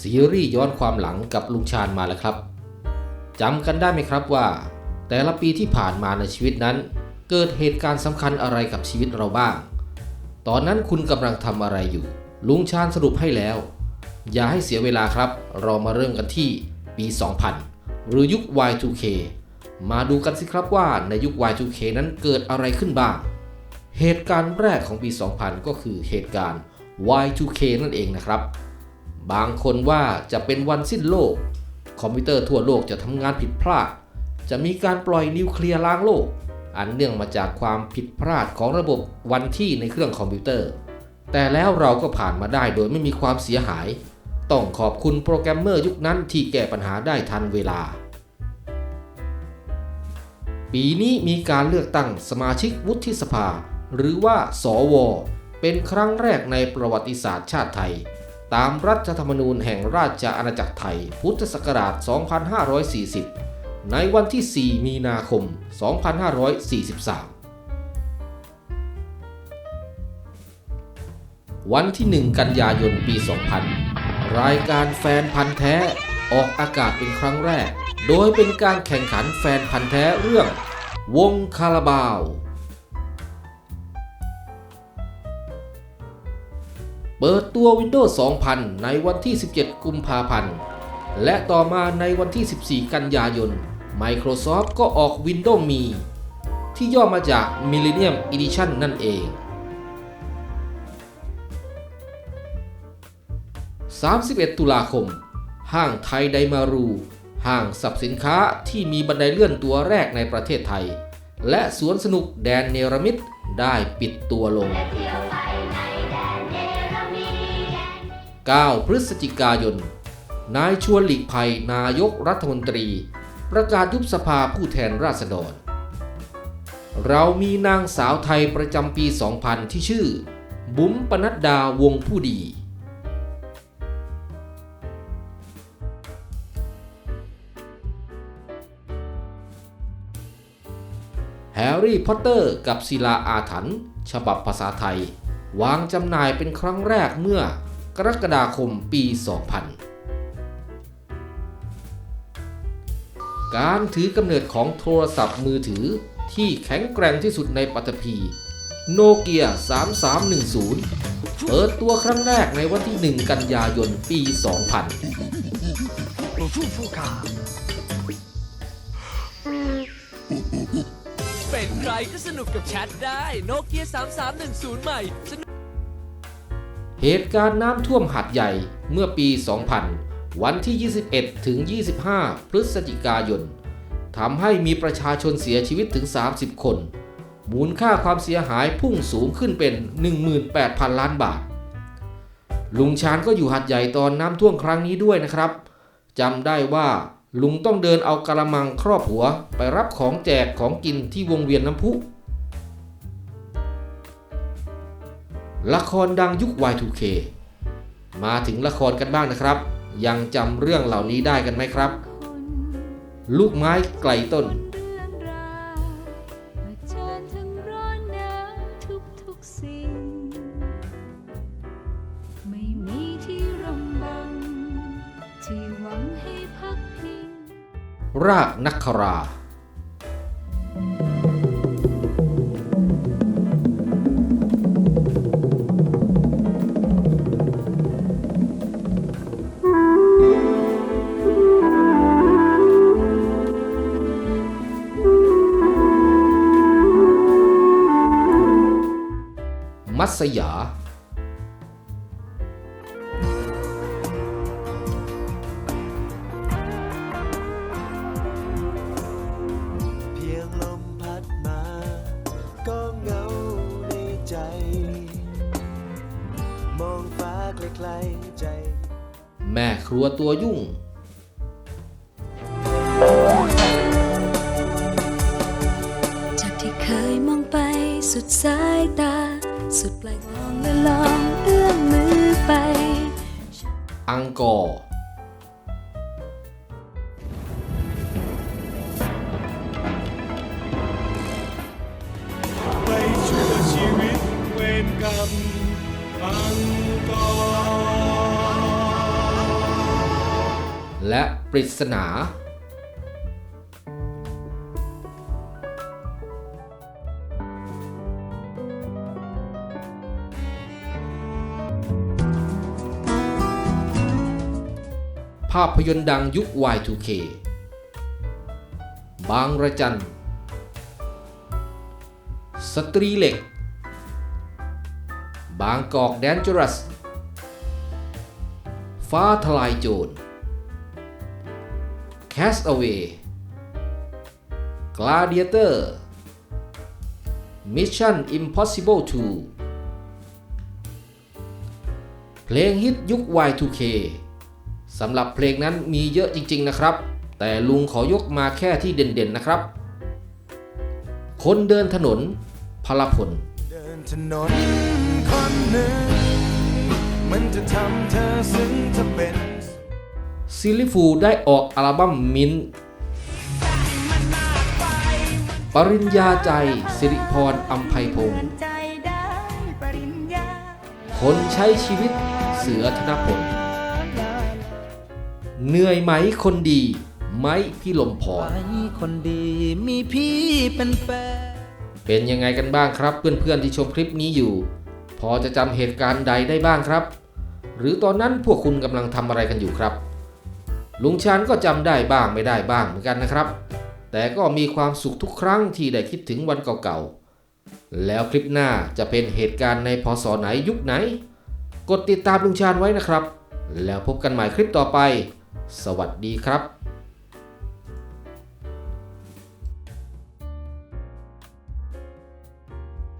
ซีรีส์ย้อนความหลังกับลุงชาญมาแล้วครับจำกันได้ไหมครับว่า แต่ละปีที่ผ่านมาในชีวิตนั้น เกิดเหตุการณ์สำคัญอะไรกับชีวิตเราบ้าง ตอนนั้นคุณกำลังทำอะไรอยู่ ลุงชาญสรุปให้แล้ว อย่าให้เสียเวลาครับ เรามาเริ่มกันที่ปี 2000 หรือยุค Y2K มาดูกันสิครับว่าในยุค Y2K นั้นเกิดอะไรขึ้นบ้าง เหตุการณ์แรกของปี 2000 ก็คือเหตุการณ์ Y2K นั่นเองนะครับ บางคนว่าจะเป็นวันสิ้นโลก คอมพิวเตอร์ทั่วโลกจะทำงานผิดพลาด จะมีการปล่อยนิวเคลียร์ล้างโลก อันเนื่องมาจากความผิดพลาดของระบบวันที่ในเครื่องคอมพิวเตอร์ แต่แล้วเราก็ผ่านมาได้โดยไม่มีความเสียหาย ต้องขอบคุณโปรแกรมเมอร์ยุคนั้นที่แก้ปัญหาได้ทันเวลา ปีนี้มีการเลือกตั้งสมาชิกวุฒิสภา หรือว่า สว เป็นครั้งแรกในประวัติศาสตร์ชาติไทย ตามรัฐธรรมนูญแห่งราชอาณาจักรไทย พุทธศักราช 2540 ในวันที่ 4 มีนาคม 2543 วันที่ 1 กันยายน ปี 2000 รายการแฟนพันธ์แท้ออกอากาศเป็นครั้งแรก โดยเป็นการแข่งขันแฟนพันธ์แท้เรื่อง วงคาราบาว เปิดตัว Windows 2000 ในวันที่ 17 กุมภาพันธ์ และต่อมาในวันที่ 14 กันยายน Microsoft ก็ออก Windows Me ที่ย่อมาจาก Millennium Edition นั่นเอง 31 ตุลาคม ห้างไทยไดมารู ห้างสรรพสินค้าที่มีบันไดเลื่อนตัวแรกในประเทศไทย และสวนสนุกแดนเนรมิตได้ปิดตัวลง 9 พฤศจิกายน นายชวนหลีกภัยนายกรัฐมนตรี ประกาศยุบสภาผู้แทนราษฎร เรามีนางสาวไทยประจำปี 2000 ที่ชื่อ บุ๋มปนัดดาวงผู้ดี แฮร์รี่พอตเตอร์กับศิลาอาถรรพ์ฉบับภาษาไทย วางจำหน่ายเป็นครั้งแรกเมื่อ กรกฎาคมปี 2000 การถือกำเนิดของโทรศัพท์มือถือที่แข็งแกร่งที่สุดในปัตภีโนเกีย 3310 เปิดตัวครั้งแรกในวันที่ 1 กันยายน ปี 2000เป็นใครก็สนุกกับแชทได้ โนเกีย 3310 ใหม่ เหตุการณ์น้ำท่วมหัดใหญ่เมื่อปี 2000 วันที่ 21 ถึง 25 พฤศจิกายนทำให้มีประชาชนเสียชีวิตถึง 30 คน มูลค่าความเสียหายพุ่งสูงขึ้นเป็น 18,000 ล้านบาท ลุงชานก็อยู่หัดใหญ่ตอนน้ำท่วมครั้งนี้ด้วยนะครับจำได้ว่าลุงต้องเดินเอากระมังครอบหัวไปรับของแจกของกินที่วงเวียนน้ำพุ ละครดังยุค Y2K มาถึงละครกันบ้างนะครับ ยังจำเรื่องเหล่านี้ได้กันไหมครับ ลูกไม้ไกลต้นเรื่องราวเผชิญทั้งร้อนหนาวทุกทุกๆสิ่ง มัสยา เพียงลมพัดมา ก็เหงาในใจ มองฟ้าไกลๆใจ แม่ครัวตัวยุ่ง จากที่เคยมองไปสุดสายตา สุดปลายมองและลองเอื้อมมือไปอังกอร์ไปชั่วชีวิตเวรกรรมอังกอร์และปริศนา ภาพยนตร์ดังยุค Y2K บางระจัน สตรีเหล็ก บางกอกแดนจรัส ฟ้าทลายโจร Cast Away Gladiator Mission Impossible 2 เพลงฮิตยุค Y2K สำหรับเพลงนั้นมีเยอะจริง ๆนะครับ แต่ลุงขอยกมาแค่ที่เด่นๆนะครับ คนเดินถนนพลพลเดินถนนคนหนึ่งมันจะทำเธอซึ้งจะเป็นซิลลิฟูได้ออกอัลบั้มมินท์ปริญญาใจ สิริพรอัมไพพงศ์ใจได้ปริญญาคนใช้ชีวิตเสือธนพล เหนื่อยไหมคนดีไหมพี่ลมพรไว้คนดีมีพี่เป็นแฟนเป็นยังไงกันบ้างครับ เพื่อนๆที่ชมคลิปนี้อยู่ พอจะจำเหตุการณ์ใดได้บ้างครับ หรือตอนนั้นพวกคุณกำลังทำอะไรกันอยู่ครับ ลุงชานก็จำได้บ้างไม่ได้บ้างเหมือนกันนะครับ แต่ก็มีความสุขทุกครั้งที่ได้คิดถึงวันเก่าๆ แล้วคลิปหน้าจะเป็นเหตุการณ์ในพศไหนยุคไหน กดติดตามลุงชานไว้นะครับ แล้วพบกันใหม่คลิปต่อไป สวัสดีครับ